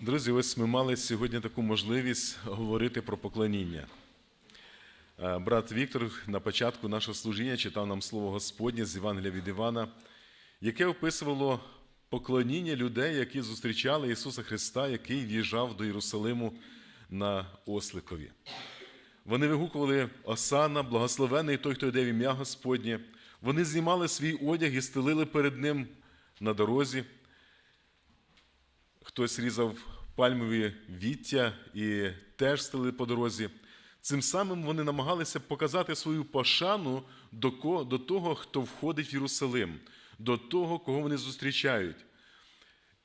Друзі, ось ми мали сьогодні таку можливість говорити про поклоніння. Е, Брат Віктор на початку нашого служіння читав нам слово Господнє з Євангелія від Івана, яке описувало поклоніння людей, які зустрічали Ісуса Христа, який в'їжджав до Єрусалиму на осликові. Вони вигукували Осана, благословений той, хто йде в ім'я Господнє. Вони знімали свій одяг і стелили перед ним на дорозі. Хтось різав пальмові віття і теж стелили по дорозі. Цим самим вони намагалися показати свою пошану до, ко- до того, хто входить в Єрусалим, до того, кого вони зустрічають.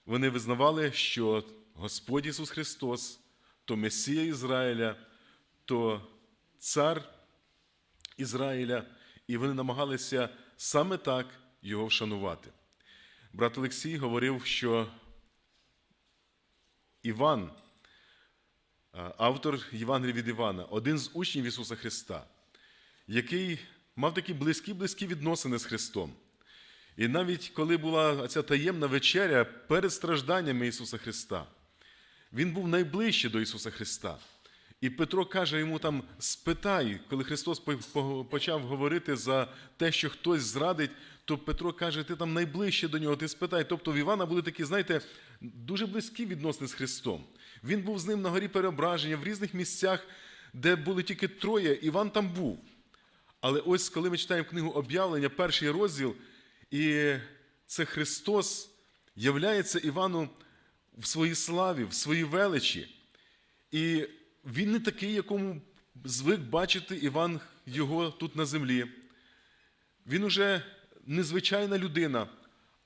Вони визнавали, що Господь Ісус Христос, то Месія Ізраїля, то цар Ізраїля, і вони намагалися саме так його вшанувати. Брат Олексій говорив, що Іван, автор Євангелія від Івана, один з учнів Ісуса Христа, який мав такі близькі-близькі відносини з Христом. І навіть коли була ця таємна вечеря перед стражданнями Ісуса Христа, він був найближче до Ісуса Христа. І Петро каже йому там: спитай, коли Христос по- по- почав говорити за те, що хтось зрадить, то Петро каже, ти там найближче до нього, ти спитай. Тобто в Івана були такі, знаєте, дуже близькі відносини з Христом. Він був з ним на горі переображення в різних місцях, де були тільки троє, Іван там був. Але ось коли ми читаємо книгу об'явлення, перший розділ, і це Христос являється Івану в своїй славі, в своїй величі. І він не такий, якому звик бачити Іван його тут на землі. Він уже незвичайна людина,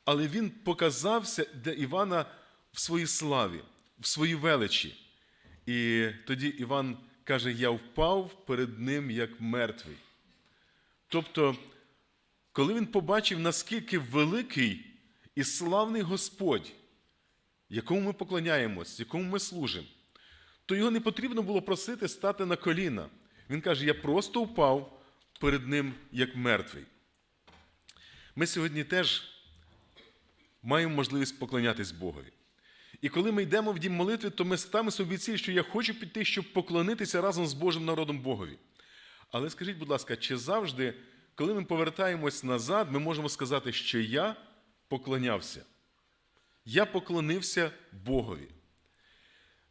але він показався для Івана в своїй славі, в своїй величі. І тоді Іван каже: Я впав перед ним як мертвий. Тобто, коли він побачив, наскільки великий і славний Господь, якому ми поклоняємось, якому ми служимо, то його не потрібно було просити стати на коліна. Він каже: Я просто впав перед ним як мертвий. Ми сьогодні теж маємо можливість поклонятись Богові. І коли ми йдемо в дім молитви, то ми ставимо собі ціль, що я хочу піти, щоб поклонитися разом з Божим народом Богові. Але скажіть, будь ласка, чи завжди, коли ми повертаємось назад, ми можемо сказати, що я поклонявся? Я поклонився Богові.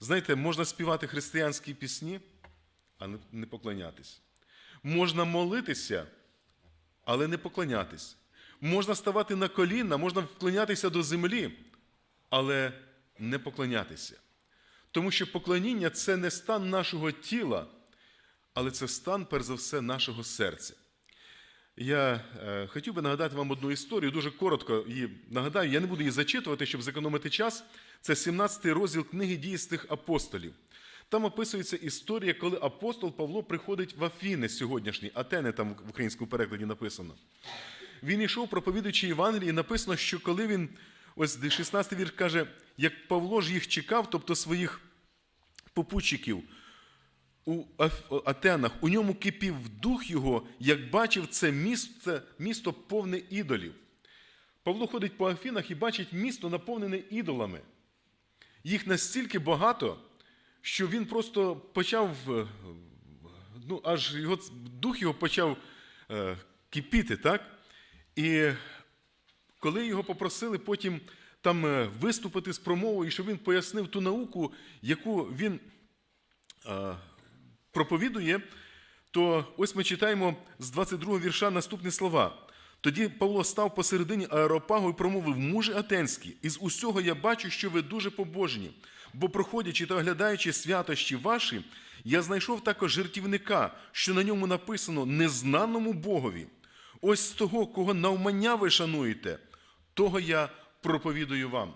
Знаєте, можна співати християнські пісні, а не- поклонятись. Можна молитися, але не поклонятись. Можна ставати на коліна, можна вклонятися до землі, але не поклонятися. Тому що поклоніння це не стан нашого тіла, але це стан, перш за все, нашого серця. Я е, хотів би нагадати вам одну історію, дуже коротко її нагадаю, я не буду її зачитувати, щоб зекономити час. Це 17-й розділ книги дійсних апостолів. Там описується історія, коли апостол Павло приходить в Афіни сьогоднішні, Атени там в українському перекладі написано. Він йшов, проповідуючи Євангелії, і написано, що коли він, ось 16-й вірш каже, як Павло ж їх чекав, тобто своїх попутчиків, у Атенах, у ньому кипів дух його, як бачив це місце, місто повне ідолів. Pавло ходить по Афінах і бачить місто наповнене ідолами. Їх настільки багато, що він просто почав, е, ну, аж його, дух його почав е, кипіти, так? І коли його попросили потім там е, виступити з промовою, щоб він пояснив ту науку, яку він е, проповідує, то ось ми читаємо з 22 вірша наступні слова. Тоді Павло став посередині аеропагу і промовив: мужі атенські, із усього я бачу, що ви дуже побожні, бо, проходячи та оглядаючи святощі ваші, я знайшов також жертівника, що на ньому написано незнаному Богові. Ось з того, кого навмання ви шануєте, того я проповідую вам.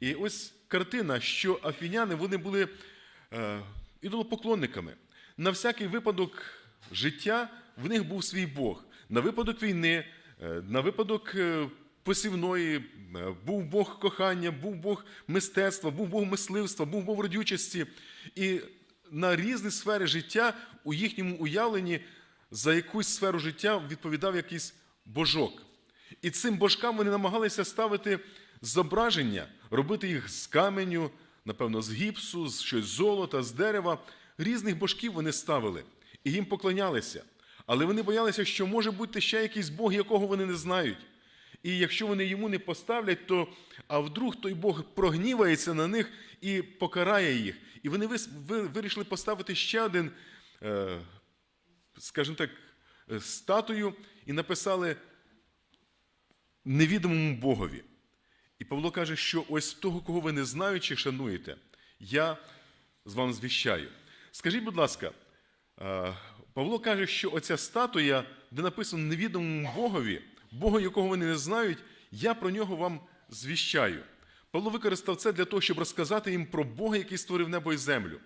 І ось картина, що афіняни вони були е, ідолопоклонниками. На всякий випадок життя в них був свій Бог. На випадок війни, е, на випадок е, посівної, е, був Бог кохання, був Бог мистецтва, був Бог мисливства, був Бог родючості. І на різні сфери життя у їхньому уявленні за якусь сферу життя відповідав якийсь божок. І цим божкам вони намагалися ставити зображення, робити їх з каменю, напевно, з гіпсу, з щось золота, з дерева. Різних божків вони ставили і їм поклонялися. Але вони боялися, що може бути ще якийсь Бог, якого вони не знають. І якщо вони йому не поставлять, то а вдруг той Бог прогнівається на них і покарає їх. І вони вирішили поставити ще один, е, скажімо так, е, статую і написали невідомому Богові. І Павло каже, що ось того, кого ви не знаючи, шануєте, я з вам звіщаю. Скажіть, будь ласка, е, Павло каже, що оця статуя, де написано невідомому Богові, Бога, якого вони не знають, я про нього вам звіщаю. Павло використав це для того, щоб розказати їм про Бога, який створив небо і землю.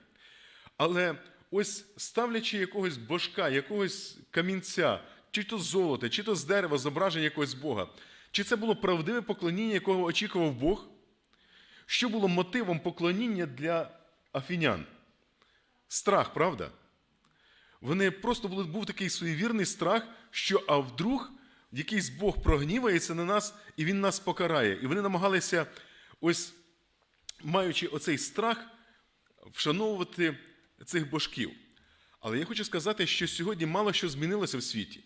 Але ось ставлячи якогось божка, якогось камінця, чи то з золота, чи то з дерева, зображення якогось Бога, чи це було правдиве поклоніння, якого очікував Бог? Що було мотивом поклоніння для афінян? Страх, правда? Вони просто були, був такий суєвірний страх, що а вдруг якийсь Бог прогнівається на нас і він нас покарає. І вони намагалися, ось маючи оцей страх, вшановувати цих божків. Але я хочу сказати, що сьогодні мало що змінилося в світі.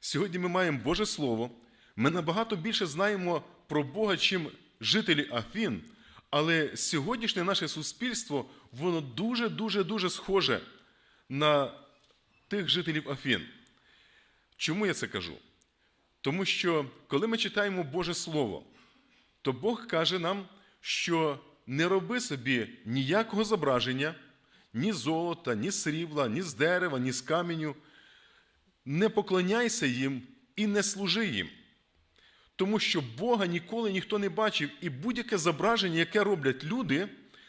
Сьогодні ми маємо Боже Слово, ми набагато більше знаємо про Бога, чим жителі Афін. Але сьогоднішнє наше суспільство, воно дуже, дуже, дуже схоже на тих жителів Афін. Чому я це кажу? Тому що коли ми читаємо Боже Слово, то Бог каже нам, що не роби собі ніякого зображення, ні золота, ні срібла, ні з дерева, ні з каменю. Не поклоняйся їм і не служи їм. Тому що Бога ніколи ніхто не бачив, і будь-яке зображення, яке роблять люди,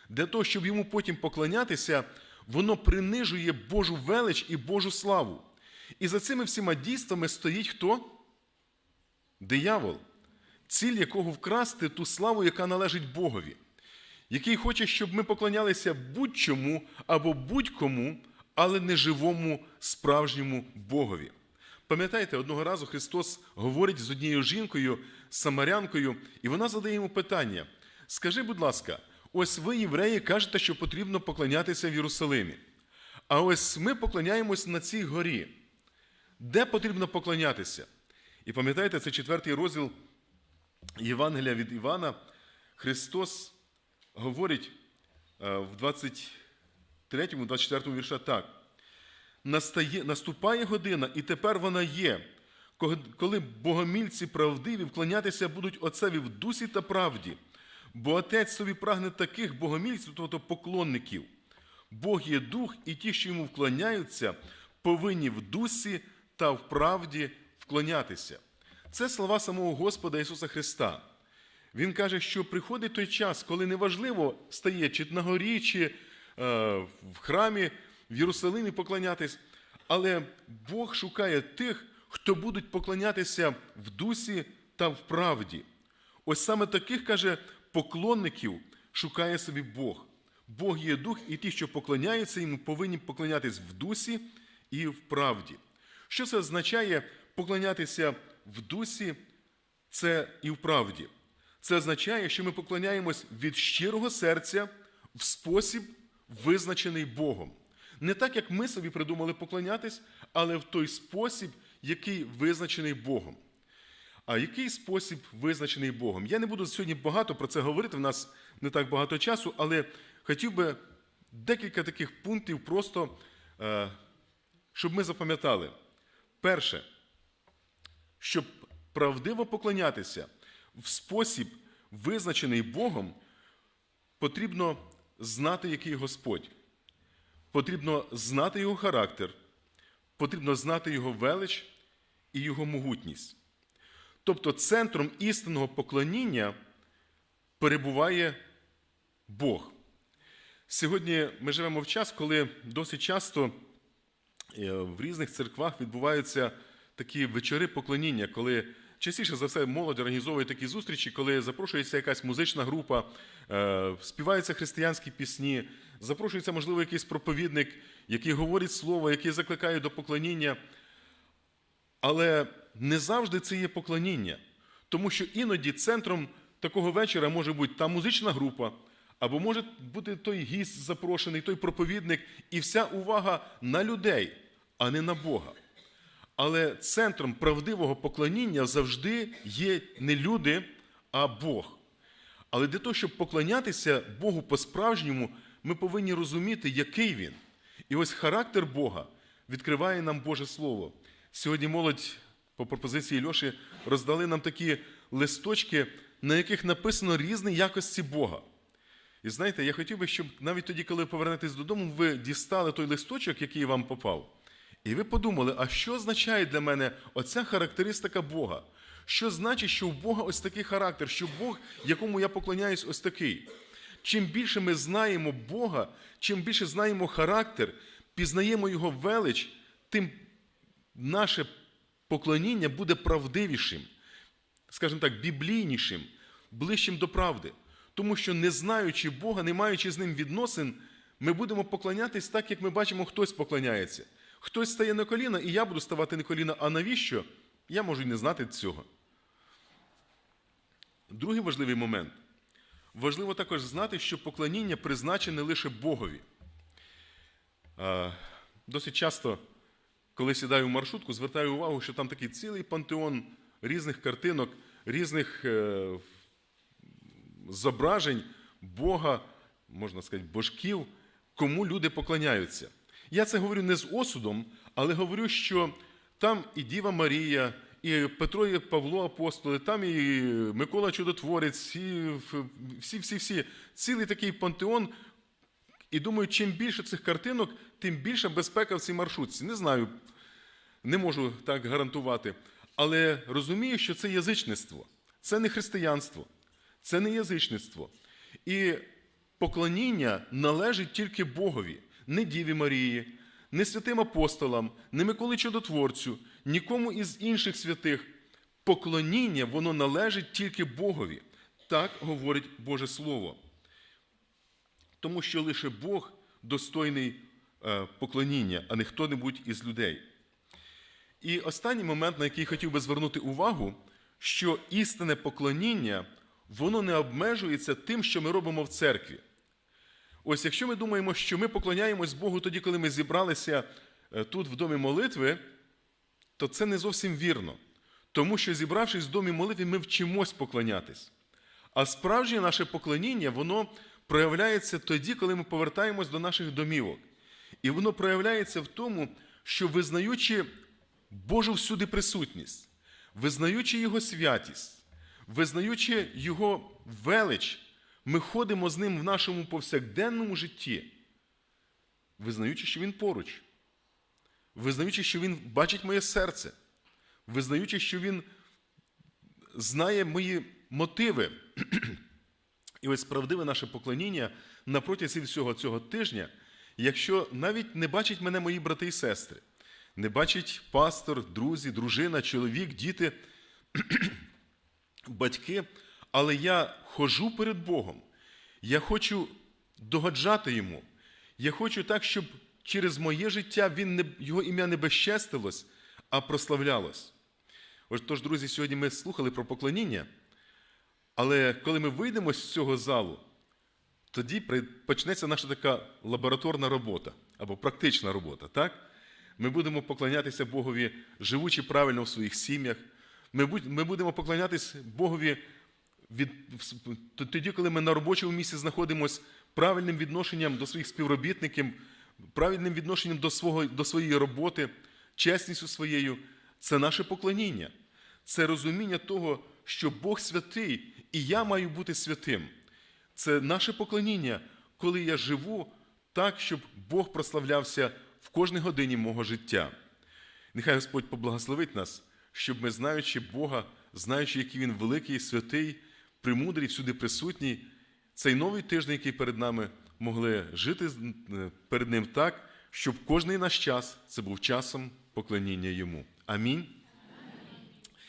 для того, щоб йому потім поклонятися, воно принижує Божу велич і Божу славу. І за цими всіма дійствами стоїть хто? Диявол, ціль якого вкрасти ту славу, яка належить Богові, який хоче, щоб ми поклонялися будь-чому або будь-кому, але не живому справжньому Богові. Пам'ятаєте, одного разу Христос говорить з однією жінкою, самарянкою, і вона задає йому питання: Скажи, будь ласка, ось ви, євреї, кажете, що потрібно поклонятися в Єрусалимі. А ось ми поклоняємось на цій горі. Де потрібно поклонятися? І пам'ятаєте, це четвертий розділ Євангелія від Івана. Христос говорить е, в 23-24 вірша так. Настає, наступає година, і тепер вона є, коли богомільці правдиві вклонятися будуть Отцеві в дусі та правді, бо Отець собі прагне таких богомільців, тобто поклонників. Бог є дух, і ті, що йому вклоняються, повинні в дусі та в правді вклонятися. Це слова самого Господа Ісуса Христа. Він каже, що приходить той час, коли неважливо стає чи на горі, чи е, в храмі, в Єрусалимі поклонятись, але Бог шукає тих, хто будуть поклонятися в дусі та в правді. Ось саме таких, каже, поклонників шукає собі Бог. Бог є дух, і ті, що поклоняються йому, повинні поклонятись в дусі і в правді. Що це означає поклонятися в дусі, це і в правді? Це означає, що ми поклоняємось від щирого серця в спосіб, визначений Богом. Не так, як ми собі придумали поклонятись, але в той спосіб, який визначений Богом. А який спосіб визначений Богом? Я не буду сьогодні багато про це говорити, в нас не так багато часу, але хотів би декілька таких пунктів, просто е, щоб ми запам'ятали. Перше, щоб правдиво поклонятися в спосіб, визначений Богом, потрібно знати, який Господь. Потрібно знати його характер, потрібно знати його велич і його могутність. Тобто центром істинного поклоніння перебуває Бог. Сьогодні ми живемо в час, коли досить часто е, в різних церквах відбуваються такі вечори поклоніння, коли частіше за все молодь організовує такі зустрічі, коли запрошується якась музична група, е, співаються християнські пісні, запрошується, можливо, якийсь проповідник, який говорить слово, який закликає до поклоніння. Але не завжди це є поклоніння, тому що іноді центром такого вечора може бути та музична група, Або може бути той гість запрошений, той проповідник, і вся увага на людей, а не на Бога. Але центром правдивого поклоніння завжди є не люди, а Бог. Але для того, щоб поклонятися Богу по-справжньому, ми повинні розуміти, який він. І ось характер Бога відкриває нам Боже Слово. Сьогодні молодь по пропозиції Льоші роздали нам такі листочки, на яких написано різні якості Бога. І знаєте, я хотів би, щоб навіть тоді, коли повернетесь додому, ви дістали той листочок, який вам попав. І ви подумали, а що означає для мене оця характеристика Бога? Що значить, що в Бога ось такий характер, що Бог, якому я поклоняюсь, ось такий? Чим більше ми знаємо Бога, чим більше знаємо характер, пізнаємо Його велич, тим наше поклоніння буде правдивішим, скажімо так, біблійнішим, ближчим до правди. Тому що, не знаючи Бога, не маючи з ним відносин, ми будемо поклонятись так, як ми бачимо, хтось поклоняється. Хтось стає на коліна, і я буду ставати на коліна. А навіщо? Я можу й не знати цього. Другий важливий момент. Важливо також знати, що поклоніння призначене лише Богові. Досить часто, коли сідаю в маршрутку, звертаю увагу, що там такий цілий пантеон різних картинок, різних е, зображень Бога, можна сказати, божків, кому люди поклоняються. Я це говорю не з осудом, але говорю, що там і Діва Марія, і Петро і Павло апостоли, там і Микола Чудотворець, і всі-всі-всі. Цілий такий пантеон. І думаю, чим більше цих картинок, тим більша безпека в цій маршрутці. Не знаю, не можу так гарантувати. Але розумію, що це язичництво, це не християнство, це не язичництво. І поклоніння належить тільки Богові, не Діві Марії, не святим апостолам, не Миколі Чудотворцю, нікому із інших святих. Поклоніння воно належить тільки Богові. Так говорить Боже Слово. Тому що лише Бог достойний е, поклоніння, а не хто-небудь із людей. І останній момент, на який хотів би звернути увагу, що істинне поклоніння, воно не обмежується тим, що ми робимо в церкві. Ось якщо ми думаємо, що ми поклоняємось Богу тоді, коли ми зібралися е, тут в домі молитви, то це не зовсім вірно. Тому що, зібравшись в домі молитви, ми вчимось поклонятись. А справжнє наше поклоніння, воно проявляється тоді, коли ми повертаємось до наших домівок. І воно проявляється в тому, що визнаючи Божу всюди присутність, визнаючи Його святість, визнаючи Його велич, ми ходимо з ним в нашому повсякденному житті, визнаючи, що Він поруч, визнаючи, що Він бачить моє серце, визнаючи, що Він знає мої мотиви. І ось правдиве наше поклоніння на всього цього тижня, якщо навіть не бачать мене мої брати і сестри, не бачить пастор, друзі, дружина, чоловік, діти, батьки, але я хожу перед Богом. Я хочу догоджати йому. Я хочу так, щоб через моє життя він не, його ім'я не безчестилось, а прославлялось. Ось тож, друзі, сьогодні ми слухали про поклоніння. Але коли ми вийдемо з цього залу, тоді почнеться наша така лабораторна робота або практична робота. так? Ми будемо поклонятися Богові, живучи правильно в своїх сім'ях. Ми будемо поклонятися Богові від, тоді, коли ми на робочому місці знаходимося правильним відношенням до своїх співробітників, правильним відношенням до, свого, до своєї роботи, чесністю своєю. Це наше поклоніння. Це розуміння того, що Бог святий, і я маю бути святим. Це наше поклоніння, коли я живу так, щоб Бог прославлявся в кожній годині мого життя. Нехай Господь поблагословить нас, щоб ми, знаючи Бога, знаючи, який Він великий, святий, премудрий, всюди присутній, цей новий тиждень, який перед нами могли жити перед Ним так, щоб кожний наш час це був часом поклоніння Йому. Амінь.